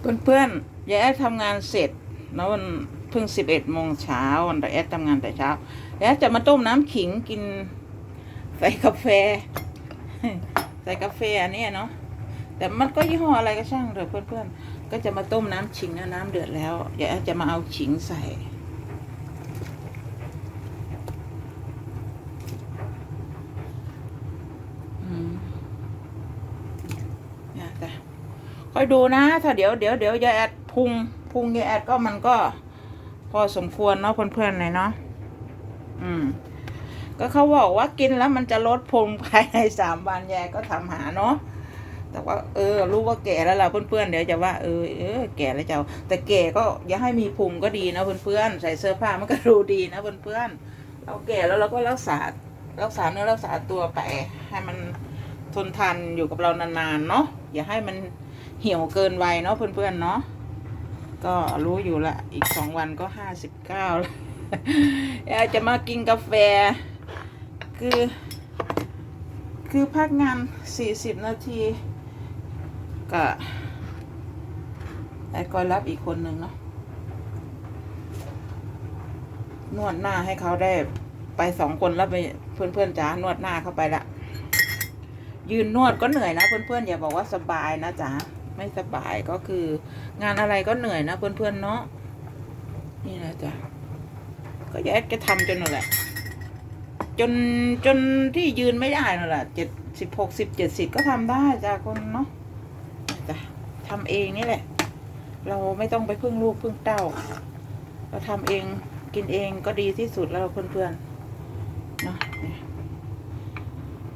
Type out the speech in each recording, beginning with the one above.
เพื่อนๆยายแอดทำงานเสร็จแล้ววันเพิ่งสิบเอ็ดโมงเช้าวันแต่แอดทำงานแต่เช้าแอดจะมาต้มน้ำขิงกินใส่กาแฟ ใส่กาแฟอันเนี้ยเนาะแต่มันก็ยี่ห้ออะไรก็ช่างเถอะเพื่อนๆก็จะมาต้มน้ำขิงนะน้ำเดือดแล้วยายแอดจะมาเอาขิงใส่ อืมเนี่ยแต่ คอยดูนะ ถ้าเดี๋ยวเดี๋ยวเดี๋ยวยายแอดพุงพุงยายแอดก็มันก็พอสมควรเนาะเพื่อนๆเลยเนาะอืม ก็เขาบอกว่ากินแล้วมันจะลดพุงภายในสามวันยายก็ทำหาเนาะแต่ว่าเออ รู้ว่าแก่แล้วล่ะเพื่อนๆเดี๋ยวจะว่าเออเออแก่แล้วเจะเอาแต่แก่ก็อย่าให้มีพุงก็ดีนะเพื่อนๆใส่เสื้อผ้ามันก็ดูดีนะเพื่อนๆเราแก่แล้วเราก็รักษารักษาเนื้อรักษาตัวไปให้มันทนทานอยู่กับเรานานๆเนาะอย่าให้มัน เหี่ยวเกินวัยเนาะเพื่อนๆเนาะก็รู้อยู่ละ อีกสองวันก็ห้าสิบเก้าแล้วจะมากินกาแฟ คือ คือพักงานสี่สิบนาทีก็ไอ้กอยรับอีกคนหนึ่งเนาะนวดหน้าให้เขาได้ไปสองคนแล้วไปเพื่อนๆจ๋านวดหน้าเข้าไปละยืนนวดก็เหนื่อยนะเพื่อนๆอย่าบอกว่าสบายนะจ๋า ไม่สบายก็คือ งานอะไรก็เหนื่อยนะเพื่อนเพื่อนๆเนาะนี่นะจ๊ะก็แยกจะทำจนนั่นแหละ จนจนที่ยืนไม่ได้นั่นแหละเจ็ดสิบหกสิบเจ็ดสิบก็ทำได้จ้ะคนเนาะจ้ะทำเองนี่แหละ เราไม่ต้องไปพึ่งลูกพึ่งเต้า เราทำเองกินเองก็ดีที่สุดแล้วเพื่อนๆเนาะเนี่ย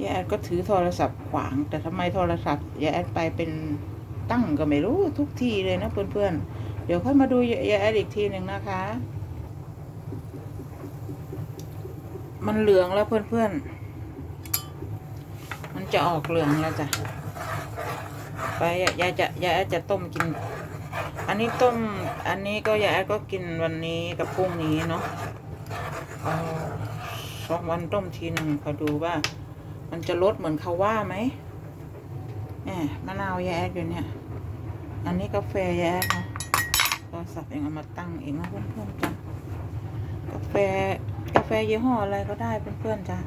ายแอดก็ถือโทรศัพท์ขวาง แต่ทำไมโทรศัพท์ยายแอดไปเป็น ตั้งก็ไม่รู้ทุกทีเลยนะเพื่อนๆ เดี๋ยวค่อยมาดูยายแอดอีกทีหนึ่งนะคะ มันเหลืองแล้วเพื่อนๆ มันจะออกเหลืองแล้วจ้ะ ไปยายจะยายแอดจะต้มกิน อันนี้ต้ม อันนี้ก็ยายแอดก็กินวันนี้กับพรุ่งนี้เนาะสองวันต้มทีหนึ่งคอดูว่า มันจะลดเหมือนเขาว่าไหม แหมมะนาวยายแอดอยู่เนี่ย อันนี้กาแฟยายแอดเนาะก็สับเองเอามาตั้งเองนะเพื่อนๆจ้ะกาแฟกาแฟยี่ห้ออะไรก็ได้เพื่อนๆจ้ะ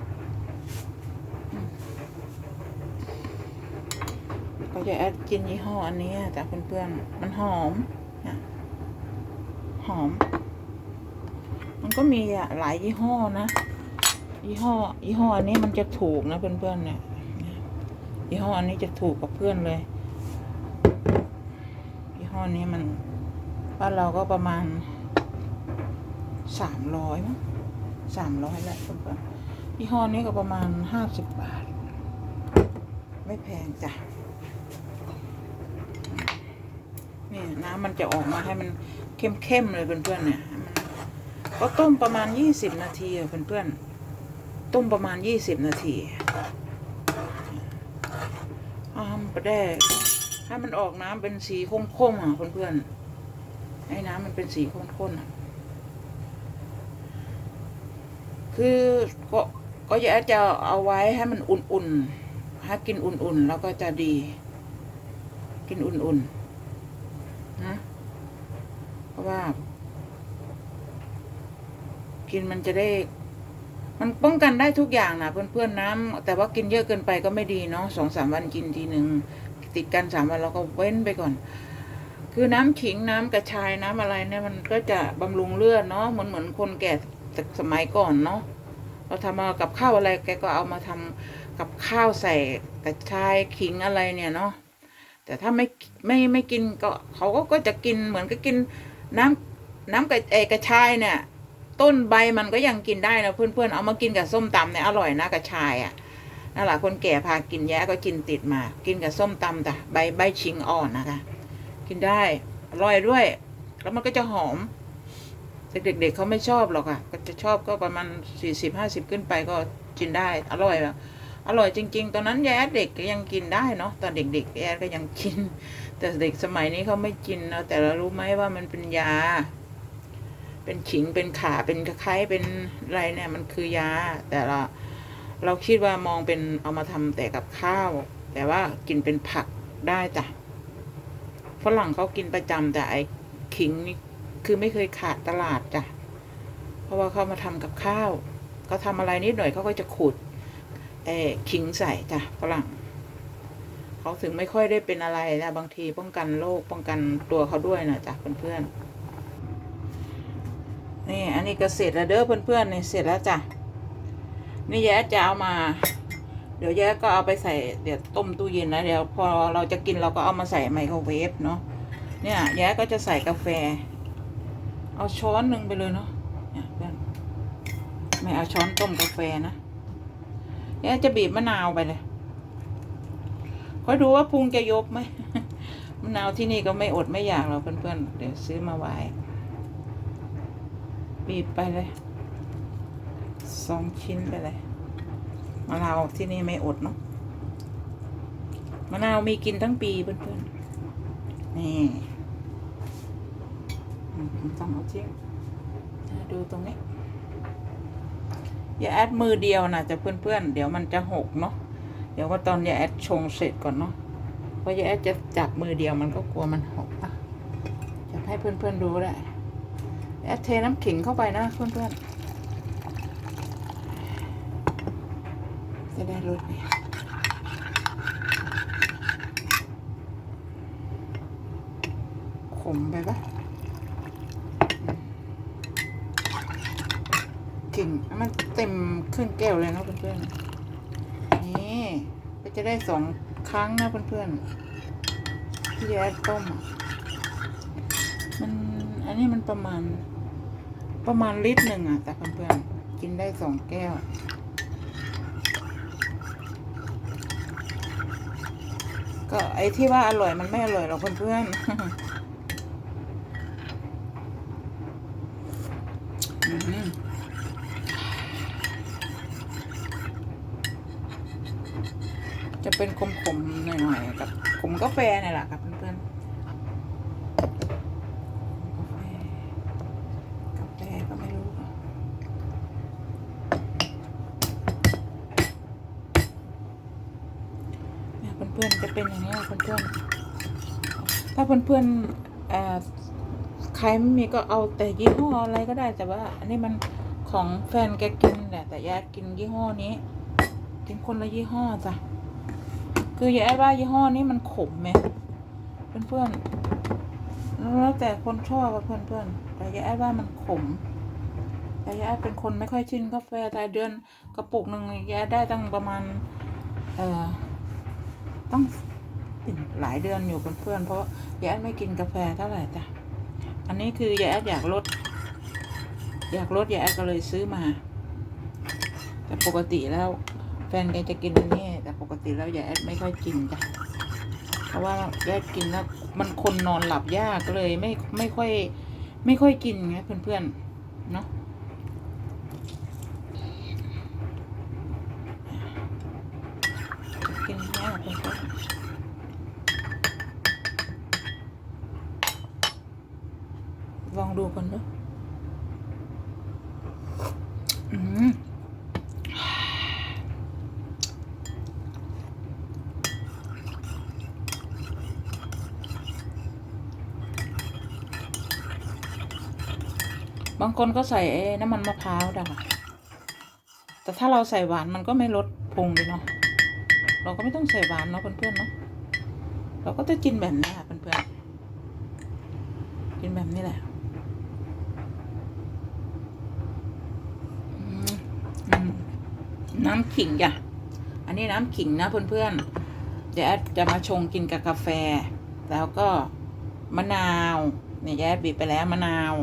ก็จะแอดกินยี่ห้ออันนี้จ้ะเพื่อนๆมันหอมนะหอม มันก็มีอะหลายยี่ห้อนะ ยี่ห้อยี่ห้ออันนี้มันจะถูกนะเพื่อนๆเนี่ย ยี่ห้อนนี้จะถูกกับเพื่อนเลยยี่ห้อนี้มันบ้านเราก็ประมาณสามร้อยมั้งสามร้อยแหละเพื่อนๆยี่ห้อนี้ก็ประมาณห้าสิบบาท ไม่แพงจ้ะนี่น้ำมันจะออกมาให้มันเข้มๆเลยเพื่อนๆเนี่ยก็ต้มประมาณยี่สิบนาทีเพื่อนๆต้มประมาณยี่สิบนาที อ้ามไปได้ให้มันออกน้ำเป็นสีข้นๆอะเพื่อนๆให้น้ำมันเป็นสีข้นๆอะคือก็ก็อยากจะเอาไว้ให้มันอุ่นๆให้กินอุ่นๆ แล้วก็จะดี กินอุ่นๆ นะ เพราะว่า กินมันจะได้ มันป้องกันได้ทุกอย่างนะเพื่อนๆน้ำแต่ว่ากินเยอะเกินไปก็ไม่ดีเนาะสองสามวันกินทีหนึ่งติดกันสามวันเราก็เว้นไปก่อน คือน้ำขิงน้ำกระชายน้ำอะไรเนี่ยมันก็จะบำรุงเลือดเนาะเหมือนเหมือนคนแก่สมัยก่อนเนาะเราทำมากับข้าวอะไรแกก็เอามาทำกับข้าวใส่กระชายขิงอะไรเนี่ยเนาะแต่ถ้าไม่ไม่ไม่กินก็เขาก็ก็จะกินเหมือนก็กินน้ำน้ำกระเอกระชายเนี่ย ต้นใบมันก็ยังกินได้นะเพื่อนๆ เอามากินกับส้มตำเนี่ยอร่อยนะกระชายอะนั่นแหละคนแก่พากินแย่ก็กินติดมา กินกับส้มตำแต่ใบใบชิงอ่อนนะคะ กินได้อร่อยด้วย แล้วมันก็จะหอมแต่เด็กๆเขาไม่ชอบหรอกอะก็จะชอบก็ประมาณสี่สิบห้าสิบขึ้นไปก็กินได้อร่อยอะอร่อยจริง ๆ ตอนนั้นแย่เด็กก็ยังกินได้เนาะตอนเด็กๆแย่ก็ยังกิน แต่เด็กสมัยนี้เขาไม่กินเนาะแต่เรารู้ไหมว่ามันเป็นยา เป็นขิงเป็นขาเป็นตะไคร้เป็นอะไรเนี่ยมันคือยา แต่เราเราคิดว่ามองเป็นเอามาทำแต่กับข้าว แต่ว่ากินเป็นผักได้จ้ะฝรั่งเขากินประจำแต่ไอ้ขิงนี่คือไม่เคยขาดตลาดจ้ะเพราะว่าเขามาทำกับข้าวเขาทำอะไรนิดหน่อยเขาก็จะขูดเอขิงใส่จ้ะฝรั่งเขาถึงไม่ค่อยได้เป็นอะไรนะบางทีป้องกันโรคป้องกันตัวเขาด้วยนะจ้ะเพื่อนๆ นี่อันนี้ก็เสร็จแล้วเด้อเพื่อนๆนี่เสร็จแล้วจ้ะนี่แย้จะเอามา เดี๋ยวแย้ก็เอาไปใส่เดี๋ยวต้มตู้เย็นนะเดี๋ยวพอเราจะกินเราก็เอามาใส่ไมโครเวฟเนาะเนี่ยแย้ก็จะใส่กาแฟ เอาช้อนหนึ่งไปเลยเนาะเนี่ยเพื่อนไม่เอาช้อนต้มกาแฟนะแย้จะบีบมะนาวไปเลยก็ดูว่าพุงจะยกไหมมะนาวที่นี่ก็ไม่อดไม่อยากหรอกเพื่อนๆเดี๋ยวซื้อมาไว้ บีบไปเลยสองชิ้นไปเลยมะนาวที่นี่ไม่อดเนาะมะนาวมีกินทั้งปีเพื่อนๆนี่อืมต้องเอาจิ้มดูตรงนี้ อย่าแอดมือเดียวนะจะเพื่อนๆ เดี๋ยวมันจะหกเนาะเดี๋ยวว่าตอนอย่าแอดชงเสร็จก่อนเนาะเพราะอย่าแอดจะจับมือเดียวมันก็กลัวมันหกอะจะให้เพื่อนๆดูได้ แอดเทน้ำขิงเข้าไปนะเพื่อนๆ จะได้รสเนี่ยขมไปปะกลิ่นมันเต็มครึ่งแก้วเลยนะเพื่อนๆ นี่ก็จะได้สองครั้งนะเพื่อนๆ ที่แอดต้มมันอันนี้มันประมาณ ประมาณลิตรหนึ่งอะ แต่เพื่อนๆ กินได้สองแก้ว ก็ไอ้ที่ว่าอร่อยมันไม่อร่อยหรอกเพื่อนๆจะเป็นขมๆหน่อยๆกับขมกาแฟนี่แหละครับเพื่อนๆกาแฟก็ไม่รู้ เนี่ยเพื่อนๆจะเป็นอย่างนี้เพื่อนๆถ้าเพื่อนๆเอ่อใครไม่มีก็เอาแต่ยี่ห้ออะไรก็ได้แต่ว่า อันนี้มันของแฟนแกกินแหละแต่ยายกินยี่ห้อนี้กินคนละยี่ห้อจ้ะคือยายว่ายี่ห้อนี้มันขมไหมเพื่อนๆแล้วแต่คนชอบอะเพื่อนๆแต่ยายว่ามันขมแต่ยายเป็นคนไม่ค่อยชินกาแฟแต่เดือนกระปุกหนึ่งยายได้ตั้งประมาณ เอ่อ ต้องหลายเดือนอยู่เพื่อน เพราะยายแอดไม่กินกาแฟเท่าไหร่จ้ะอันนี้คือยายแอดอยากลด อยากลดยายแอดก็เลยซื้อมา แต่ปกติแล้ว แฟนแกจะกินอันนี้แต่ปกติแล้วยายแอดไม่ค่อยกินจ้ะเพราะว่ายายแอดกินแล้วมันคนนอนหลับยากเลยไม่ไม่ค่อย ไม่ค่อยกินไงเพื่อนๆเนาะ กินยากเพื่อน ๆลองดูกันเนอะบางคนก็ใส่น้ำมันมะพร้าวด่ะแต่ถ้าเราใส่หวานมันก็ไม่ลดพุงเลยเนาะ เราก็ไม่ต้องใส่หวานเนาะเพื่อนๆเนาะ เราก็จะกินแบบนี้ค่ะเพื่อนๆ กินแบบนี้แหละอืมอืม น้ำขิงจ้ะอันนี้น้ำขิงนะเพื่อนๆเดี๋ยวแอดจะมาชงกินกับกาแฟ แล้วก็มะนาวเนี่ยแอดบีบไปแล้วมะนาว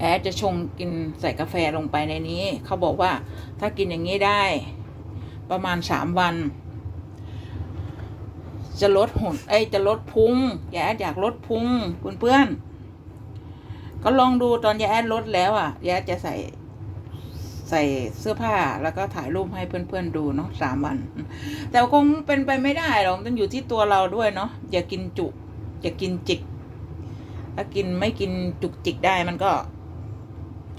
แอดจะชงกินใส่กาแฟลงไปในนี้ เขาบอกว่าถ้ากินอย่างนี้ได้ ประมาณสามวัน จะลดหุ่นไอจะลดพุงยาแอดอยากลดพุงเพื่อนๆก็ลองดูตอนยาแอดลดแล้วอะยาแอดจะใส่ ใส่เสื้อผ้าแล้วก็ถ่ายรูปให้เพื่อนๆดูเนาะสามวัน แต่คงเป็นไปไม่ได้หรอกต้องอยู่ที่ตัวเราด้วยเนาะอย่ากินจุอย่ากินจิก ถ้ากินไม่กินจุกจิกได้มันก็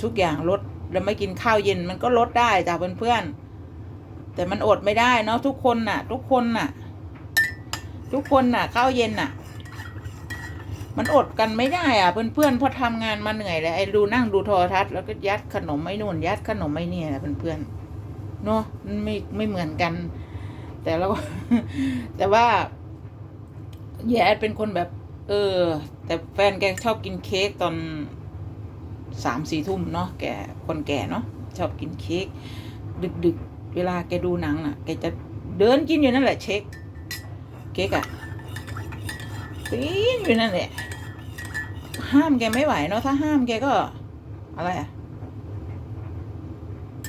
ทุกอย่างลดแล้วไม่กินข้าวเย็นมันก็ลดได้จ้ะเพื่อนๆแต่มันอดไม่ได้เนาะทุกคนน่ะ ทุกคนน่ะ ทุกคนน่ะข้าวเย็นน่ะ มันอดกันไม่ได้อะ เพื่อนๆพอทำงานมาเหนื่อยแล้วไอ้ดูนั่งดูโทรทัศน์แล้วก็ยัดขนมไม่นู่นยัดขนมไม่เนี่ยนะเพื่อนๆเนาะมันไม่ไม่เหมือนกัน แต่เราแต่ว่าแย่เป็นคนแบบ เออ แต่แฟนแกชอบกินเค้กตอนสามสี่ทุ่มเนาะแกคนแก่เนาะชอบกินเค้กดึกๆเวลาแกดูหนังน่ะแกจะเดินกินอยู่นั่นแหละเช็คเค้กอะกินอยู่นั่นแหละ ห้ามแกไม่ไหวเนาะถ้าห้ามแกก็ อะไรอะ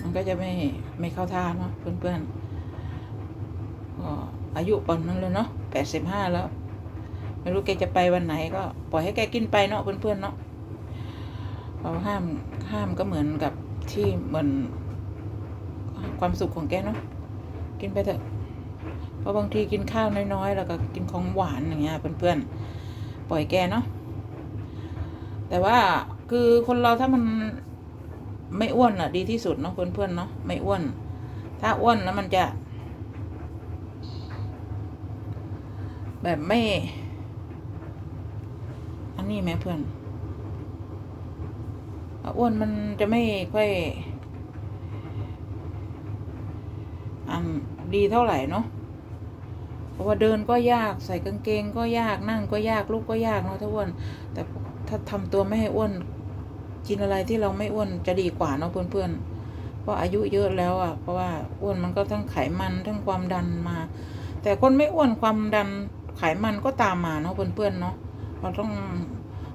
มันก็จะไม่ไม่เข้าท่าเนาะเพื่อนๆก็อายุปานนั้นเลยเนาะแปดสิบห้าแล้ว ไม่รู้แกจะไปวันไหนก็ปล่อยให้แกกินไปเนาะเพื่อนๆเนาะเราห้ามห้ามก็เหมือนกับที่เหมือนความสุขของแกเนาะกินไปเถอะเพราะบางทีกินข้าวน้อยๆ แล้วก็กินของหวานอย่างเงี้ยเพื่อนๆปล่อยแกเนาะ แต่ว่าคือคนเราถ้ามันไม่อ้วนอะ ดีที่สุดเนาะเพื่อนๆเนาะไม่อ้วน ถ้าอ้วนแล้วมันจะ แบบไม่ อันนี้ไหมเพื่อนอ้วนมันจะไม่ค่อยอันดีเท่าไหร่เนาะเพราะว่าเดินก็ยากใส่กางเกงก็ยากนั่งก็ยากลุกก็ยากเนาะถ้าอ้วนแต่ ถ้าทำตัวไม่ให้อ้วนกินอะไรที่เราไม่อ้วนจะดีกว่าเนาะเพื่อนๆเพราะอายุเยอะแล้วอะเพราะว่าอ้วนมันก็ทั้งไขมันทั้งความดันมา แต่คนไม่อ้วนความดันไขมันก็ตามมาเนาะเพื่อนๆเนาะเราต้อง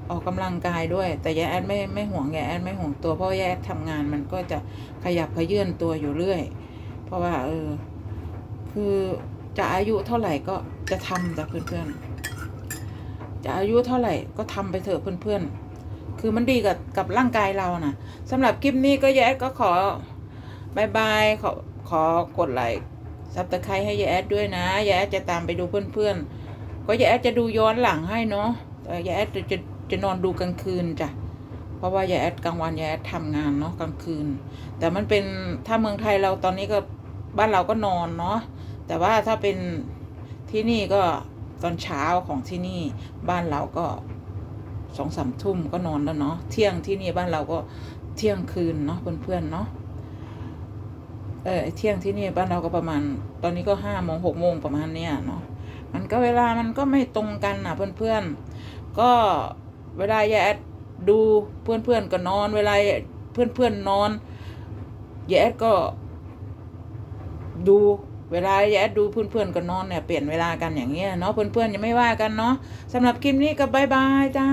ออกกำลังกายด้วย แต่ยายแอดไม่ไม่ห่วงยายแอดไม่ห่วงตัวเพราะยายแอดทำงานมันก็จะขยับขยื่นตัวอยู่เรื่อย เพราะว่าเออคือจะอายุเท่าไหร่ก็จะทำแต่เพื่อนๆ จะอายุเท่าไหร่ก็ทำไปเถอะเพื่อนๆ คือมันดีกับกับร่างกายเรานะสำหรับคลิปนี้ก็ยายแอดก็ขอบายบายขอขอกดไลค์ซับตะไคร้ให้ยายแอดด้วยนะยายแอดจะตามไปดูเพื่อนๆ ก็ยายแอดจะดูย้อนหลังให้เนาะแต่ยายแอดจะจะจะนอนดูกลางคืนจ้ะ เพราะว่ายายแอดกลางวันยายแอดทำงานเนาะกลางคืน แต่มันเป็นถ้าเมืองไทยเราตอนนี้ก็บ้านเราก็นอนเนาะ แต่ว่าถ้าเป็นที่นี่ก็ ตอนเช้าของที่นี่บ้านเราก็สองสามทุ่มก็นอนแล้วเนาะเที่ยงที่นี่บ้านเราก็เที่ยงคืนเนาะเพื่อนๆเนาะเออเที่ยงที่นี่บ้านเราก็ประมาณ ตอนนี้ก็ห้าโมงหกโมงประมาณเนี้ยเนาะมันก็เวลามันก็ไม่ตรงกันนะเพื่อนๆก็เวลายายแอดดูเพื่อนๆก็นอน เวลาเพื่อนๆนอนยายแอดก็ดู เวลาแยดดูเพื่อนๆก็นอนเนี่ยเปลี่ยนเวลากันอย่างเงี้ยเนาะเพื่อนๆยังไม่ว่ากันเนาะสำหรับคลิปนี้ก็บายบายจ้า